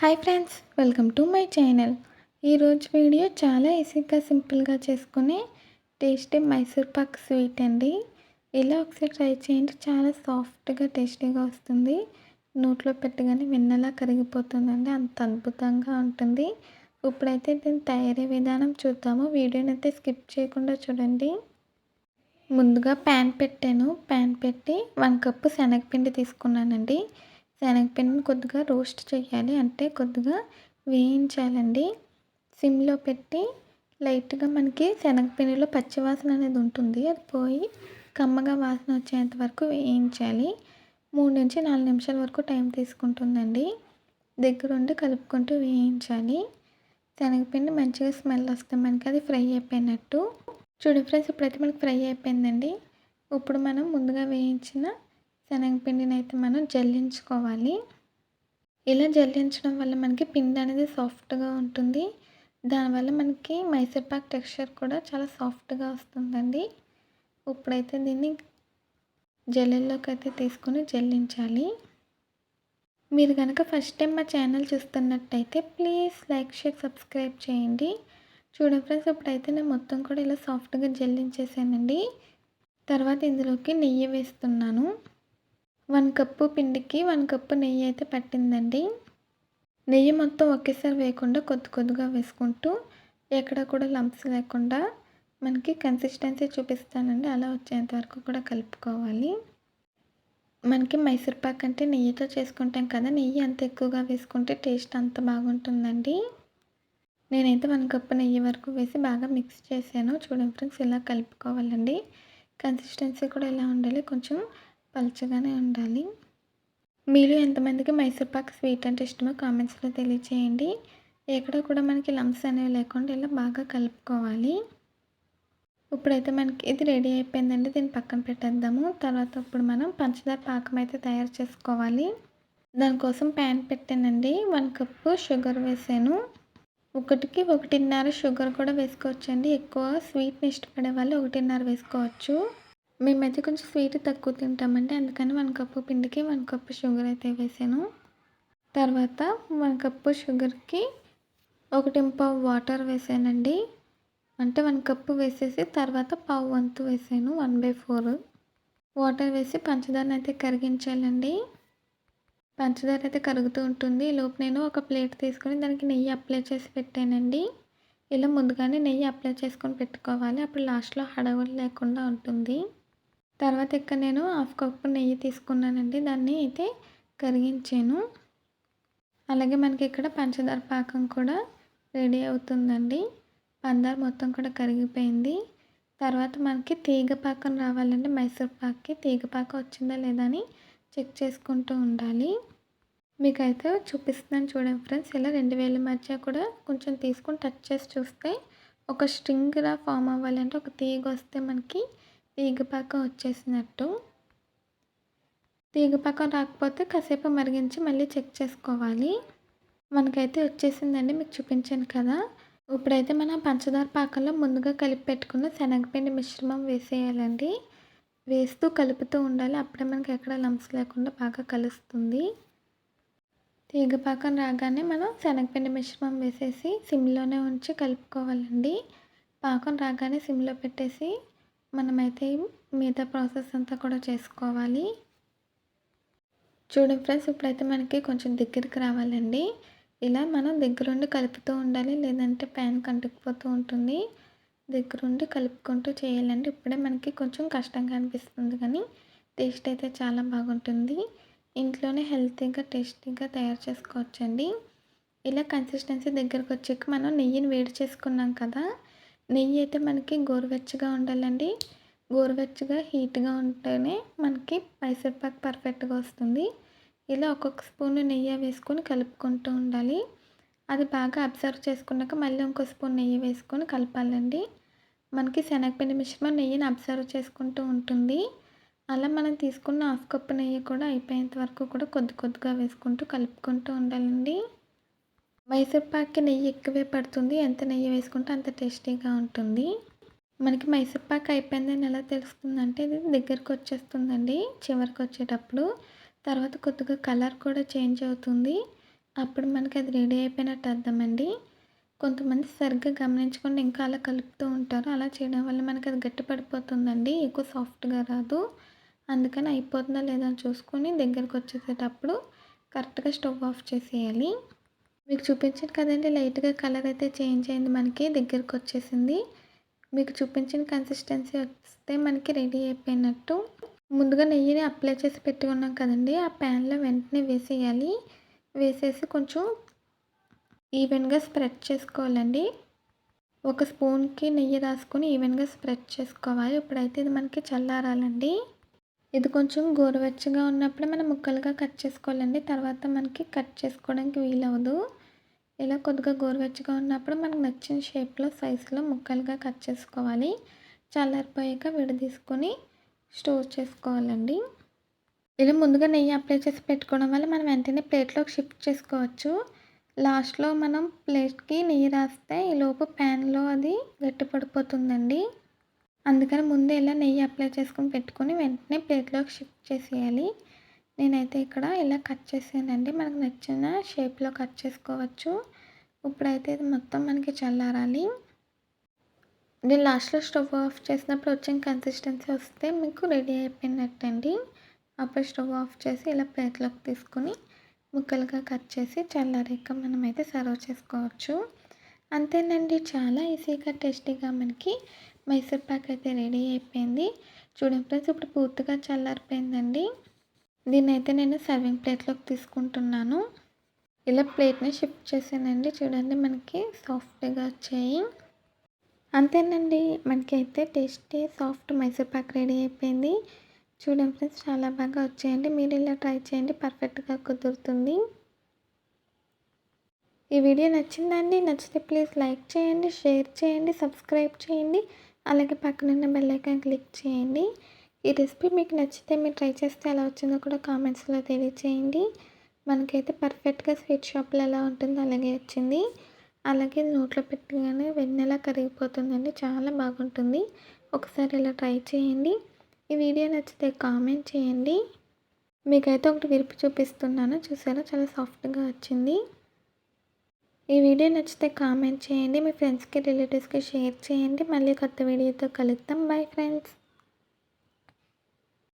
Hi friends welcome to my channel. ఈరోజు video చాలా ఈజీగా సింపుల్గా చేసుకునే టేస్టీ మైసూర్ పాక్ స్వీట్ అండి. ఇలా ఒకసారి ట్రై చేయండి. చాలా సాఫ్ట్గా టేస్టీగా వస్తుంది. నోట్లో పెట్టగానే వెన్నలా కరిగిపోతుందండి. అంత అద్భుతంగా ఉంటుంది. ఇప్పుడైతే దీని తయారీ విధానం చూద్దాము. వీడియోని అయితే స్కిప్ చేయకుండా చూడండి. ముందుగా ప్యాన్ పెట్టాను. ప్యాన్ పెట్టి వన్ కప్పు శనగపిండి తీసుకున్నానండి. శనగపిండిని కొద్దిగా రోస్ట్ చేయాలి. అంటే కొద్దిగా వేయించాలండి. సిమ్లో పెట్టి లైట్గా మనకి శనగపిండిలో పచ్చివాసన అనేది ఉంటుంది. అది పోయి కమ్మగా వాసన వచ్చేంత వరకు వేయించాలి. మూడు నుంచి నాలుగు నిమిషాల వరకు టైం తీసుకుంటుందండి. దగ్గరుండి కలుపుకుంటూ వేయించాలి. శనగపిండి మంచిగా స్మెల్ వస్తే మనకి అది ఫ్రై అయిపోయినట్టు. చూడు ఫ్రెండ్స్ ఇప్పుడైతే మనకి ఫ్రై అయిపోయిందండి. ఇప్పుడు మనం ముందుగా వేయించిన శనగపిండిని అయితే మనం జల్లించుకోవాలి. ఇలా జల్లించడం వల్ల మనకి పిండి అనేది సాఫ్ట్గా ఉంటుంది. దానివల్ల మనకి మైసూర్పాక్ టెక్స్చర్ కూడా చాలా సాఫ్ట్గా వస్తుందండి. ఇప్పుడైతే దీన్ని జల్లెల్లోకి అయితే తీసుకొని జల్లించాలి. మీరు కనుక ఫస్ట్ టైం మా ఛానల్ చూస్తున్నట్టయితే ప్లీజ్ లైక్ షేర్ సబ్స్క్రైబ్ చేయండి. చూడండి ఫ్రెండ్స్ ఇప్పుడైతే నేను మొత్తం కూడా ఇలా సాఫ్ట్గా జల్లించేసానండి. తర్వాత ఇందులోకి నెయ్యి వేస్తున్నాను. వన్ కప్పు పిండికి వన్ కప్పు నెయ్యి అయితే పట్టిందండి. నెయ్యి మొత్తం ఒకేసారి వేయకుండా కొద్ది కొద్దిగా వేసుకుంటూ ఎక్కడ కూడా లంప్స్ లేకుండా మనకి కన్సిస్టెన్సీ చూపిస్తానండి. అలా వచ్చేంత వరకు కూడా కలుపుకోవాలి. మనకి మైసూర్ పాక్ అంటే నెయ్యితో చేసుకుంటాం కదా నెయ్యి అంత ఎక్కువగా వేసుకుంటే టేస్ట్ అంత బాగుంటుందండి. నేనైతే వన్ కప్పు నెయ్యి వరకు వేసి బాగా మిక్స్ చేశాను. చూడండి ఫ్రెండ్స్ ఇలా కలుపుకోవాలండి. కన్సిస్టెన్సీ కూడా ఇలా ఉండాలి కొంచెం పలుచగానే ఉండాలి. మీరు ఎంతమందికి మైసూర్పాక్ స్వీట్ అంటే ఇష్టమో కామెంట్స్లో తెలియచేయండి. ఎక్కడ కూడా మనకి లంప్స్ అనేవి లేకుండా ఇలా బాగా కలుపుకోవాలి. ఇప్పుడైతే మనకి ఇది రెడీ అయిపోయిందండి. దీన్ని పక్కన పెట్టేద్దాము. తర్వాత ఇప్పుడు మనం పంచదార పాకం అయితే తయారు చేసుకోవాలి. దానికోసం ప్యాన్ పెట్టానండి. వన్ కప్పు షుగర్ వేసాను. ఒకటికి ఒకటిన్నర షుగర్ కూడా వేసుకోవచ్చండి. ఎక్కువ స్వీట్ని ఇష్టపడే వాళ్ళు ఒకటిన్నర వేసుకోవచ్చు. మేమైతే కొంచెం స్వీట్ తక్కువ తింటామండి. అందుకని వన్ కప్పు పిండికి వన్ కప్పు షుగర్ అయితే వేసాను. తర్వాత వన్ కప్పు షుగర్కి ఒకటి పావు వాటర్ వేసానండి. అంటే వన్ కప్పు వేసేసి తర్వాత పావు వంతు వేసాను వన్ బై ఫోర్ వాటర్ వేసి పంచదారని అయితే కరిగించాలండి. పంచదార అయితే కరుగుతూ ఉంటుంది. లోపు నేను ఒక ప్లేట్ తీసుకొని దానికి నెయ్యి అప్లై చేసి పెట్టానండి. ఇలా ముందుగానే నెయ్యి అప్లై చేసుకొని పెట్టుకోవాలి. అప్పుడు లాస్ట్లో హడవులు లేకుండా ఉంటుంది. తర్వాత ఇక్కడ నేను హాఫ్ కప్పు నెయ్యి తీసుకున్నానండి. దాన్ని అయితే కరిగించాను. అలాగే మనకి ఇక్కడ పంచదార పాకం కూడా రెడీ అవుతుందండి. పందారు మొత్తం కూడా కరిగిపోయింది. తర్వాత మనకి తీగ పాకం రావాలంటే మైసూర్ పాక్కి తీగ పాకం వచ్చిందా లేదా అని చెక్ చేసుకుంటూ ఉండాలి. మీకైతే చూపిస్తున్నాను చూడండి ఫ్రెండ్స్. ఇలా రెండు వేల మధ్య కూడా కొంచెం తీసుకొని టచ్ చేసి చూస్తే ఒక స్ట్రింగ్లా ఫామ్ అవ్వాలంటే ఒక తీగ వస్తే మనకి తీగపాకం వచ్చేసినట్టు. తీగపాకం రాకపోతే కాసేపు మరిగించి మళ్ళీ చెక్ చేసుకోవాలి. మనకైతే వచ్చేసిందండి మీకు చూపించాను కదా. ఇప్పుడైతే మనం పంచదార పాకంలో ముందుగా కలిపి పెట్టుకున్న శనగపిండి మిశ్రమం వేసేయాలండి. వేస్తూ కలుపుతూ ఉండాలి అప్పుడే మనకి ఎక్కడ లంప్స్ లేకుండా బాగా కలుస్తుంది. తీగపాకం రాగానే మనం శనగపిండి మిశ్రమం వేసేసి సిమ్లోనే ఉంచి కలుపుకోవాలండి. పాకం రాగానే సిమ్లో పెట్టేసి మనమైతే మిగతా ప్రాసెస్ అంతా కూడా చేసుకోవాలి. చూడండి ఫ్రెండ్స్ ఇప్పుడైతే మనకి కొంచెం దగ్గరికి రావాలండి. ఇలా మనం దగ్గరుండి కలుపుతూ ఉండాలి లేదంటే ప్యాన్ కంటుకుపోతూ ఉంటుంది. దగ్గరుండి కలుపుకుంటూ చేయాలండి. ఇప్పుడే మనకి కొంచెం కష్టంగా అనిపిస్తుంది కానీ టేస్ట్ అయితే చాలా బాగుంటుంది. ఇంట్లోనే హెల్తీగా టేస్టీగా తయారు చేసుకోవచ్చండి. ఇలా కన్సిస్టెన్సీ దగ్గరకు వచ్చాక మనం నెయ్యిని వేడి చేసుకున్నాం కదా నెయ్యి అయితే మనకి గోరువెచ్చగా ఉండాలండి. గోరువెచ్చగా హీట్గా ఉంటేనే మనకి మైసూర్పాక్ పర్ఫెక్ట్గా వస్తుంది. ఇలా ఒక్కొక్క స్పూన్ నెయ్యి వేసుకొని కలుపుకుంటూ ఉండాలి. అది బాగా అబ్జర్వ్ చేసుకున్నాక మళ్ళీ ఇంకో స్పూన్ నెయ్యి వేసుకొని కలపాలండి. మనకి శనగపిండి మిశ్రమం నెయ్యిని అబ్జర్వ్ చేసుకుంటూ ఉంటుంది. అలా మనం తీసుకున్న హాఫ్ కప్పు నెయ్యి కూడా అయిపోయేంత వరకు కూడా కొద్ది కొద్దిగా వేసుకుంటూ కలుపుకుంటూ ఉండాలండి. మైసూర్ పాక్కి నెయ్యి ఎక్కువే పడుతుంది. ఎంత నెయ్యి వేసుకుంటే అంత టేస్టీగా ఉంటుంది. మనకి మైసూర్ పాక్ అయిపోయిందని ఎలా తెలుస్తుందంటే ఇది దగ్గరకు వచ్చేస్తుందండి చివరికి వచ్చేటప్పుడు. తర్వాత కొద్దిగా కలర్ కూడా చేంజ్ అవుతుంది. అప్పుడు మనకి అది రెడీ అయిపోయినట్టు అర్థమండి. కొంతమంది సరిగ్గా గమనించకుండా ఇంకా అలా కలుపుతూ ఉంటారు. అలా చేయడం వల్ల మనకి అది గట్టి పడిపోతుందండి. ఎక్కువ సాఫ్ట్గా రాదు. అందుకని అయిపోతుందా లేదా చూసుకొని దగ్గరకు వచ్చేసేటప్పుడు కరెక్ట్గా స్టవ్ ఆఫ్ చేసేయాలి. మీకు చూపించాను కదండి లైట్గా కలర్ అయితే చేంజ్ అయింది మనకి దగ్గరకు వచ్చేసింది. మీకు చూపించిన కన్సిస్టెన్సీ వస్తే మనకి రెడీ అయిపోయినట్టు. ముందుగా నెయ్యిని అప్లై చేసి పెట్టుకున్నాం కదండి ఆ ప్యాన్లో వెంటనే వేసేయాలి. వేసేసి కొంచెం ఈవెన్గా స్ప్రెడ్ చేసుకోవాలండి. ఒక స్పూన్కి నెయ్యి రాసుకొని ఈవెన్గా స్ప్రెడ్ చేసుకోవాలి. ఇప్పుడైతే ఇది మనకి చల్లారాలండి. ఇది కొంచెం గోరువెచ్చగా ఉన్నప్పుడే మనం ముక్కలుగా కట్ చేసుకోవాలండి. తర్వాత మనకి కట్ చేసుకోవడానికి వీలవదు ఇలా కొద్దిగా గోరువెచ్చగా ఉన్నప్పుడు మనకు నచ్చిన షేప్లో సైజులో ముక్కలుగా కట్ చేసుకోవాలి. చల్లారిపోయాక విడదీసుకొని స్టోర్ చేసుకోవాలండి. ఇలా ముందుగా నెయ్యి అప్లై చేసి పెట్టుకోవడం వల్ల మనం వెంటనే ప్లేట్లోకి షిఫ్ట్ చేసుకోవచ్చు. లాస్ట్లో మనం ప్లేట్కి నెయ్యి రాస్తే ఈలోపు ప్యాన్లో అది గట్టి పడిపోతుందండి. అందుకని ముందే ఇలా నెయ్యి అప్లై చేసుకొని పెట్టుకొని వెంటనే ప్లేట్లోకి షిఫ్ట్ చేసేయాలి. నేనైతే ఇక్కడ ఇలా కట్ చేసానండి. మనకు నచ్చిన షేప్లో కట్ చేసుకోవచ్చు. ఇప్పుడైతే ఇది మొత్తం మనకి చల్లారాలి. నేను లాస్ట్లో స్టవ్ ఆఫ్ చేసినప్పుడు వచ్చిన కన్సిస్టెన్సీ వస్తే మీకు రెడీ అయిపోయినట్టండి. అప్పుడు స్టవ్ ఆఫ్ చేసి ఇలా ప్లేట్లోకి తీసుకొని ముక్కలుగా కట్ చేసి చల్లారాక మనమైతే సర్వ్ చేసుకోవచ్చు. అంతేనండి. చాలా ఈజీగా టేస్టీగా మనకి మైసూర్ పాక్ అయితే రెడీ అయిపోయింది. చూడండి ఫ్రెండ్స్ ఇప్పుడు పూర్తిగా చల్లారిపోయిందండి. దీన్ని అయితే నేను సర్వింగ్ ప్లేట్లోకి తీసుకుంటున్నాను. ఇలా ప్లేట్ని షిఫ్ట్ చేసానండి చూడండి మనకి సాఫ్ట్గా వచ్చాయి. అంతేనండి మనకైతే tasty soft Mysore pak ready అయిపోయింది. చూడండి ఫ్రెండ్స్ చాలా బాగా వచ్చాయండి. మీరు ఇలా ట్రై చేయండి పర్ఫెక్ట్గా కుదురుతుంది. ఈ వీడియో నచ్చిందండి నచ్చితే ప్లీజ్ లైక్ చేయండి షేర్ చేయండి సబ్స్క్రైబ్ చేయండి. అలాగే పక్కనున్న బెల్ ఐకాన్ క్లిక్ చేయండి. ఈ రెసిపీ మీకు నచ్చితే మీరు ట్రై చేస్తే ఎలా వచ్చిందో కూడా కామెంట్స్లో తెలియచేయండి. మనకైతే పర్ఫెక్ట్గా స్వీట్ షాప్లో ఎలా ఉంటుందో అలాగే వచ్చింది. అలాగే నోట్లో పెట్టగానే వెన్నెలా కరిగిపోతుందండి చాలా బాగుంటుంది. ఒకసారి ఇలా ట్రై చేయండి. ఈ వీడియో నచ్చితే కామెంట్ చేయండి. మీకైతే ఒకటి విరిపి చూపిస్తున్నాను. చూసారా? చాలా సాఫ్ట్గా వచ్చింది. ఈ వీడియో నచ్చితే కామెంట్ చేయండి మీ ఫ్రెండ్స్కి రిలేటివ్స్కి షేర్ చేయండి. మళ్ళీ కొత్త వీడియోతో కలుద్దాం. Bye friends.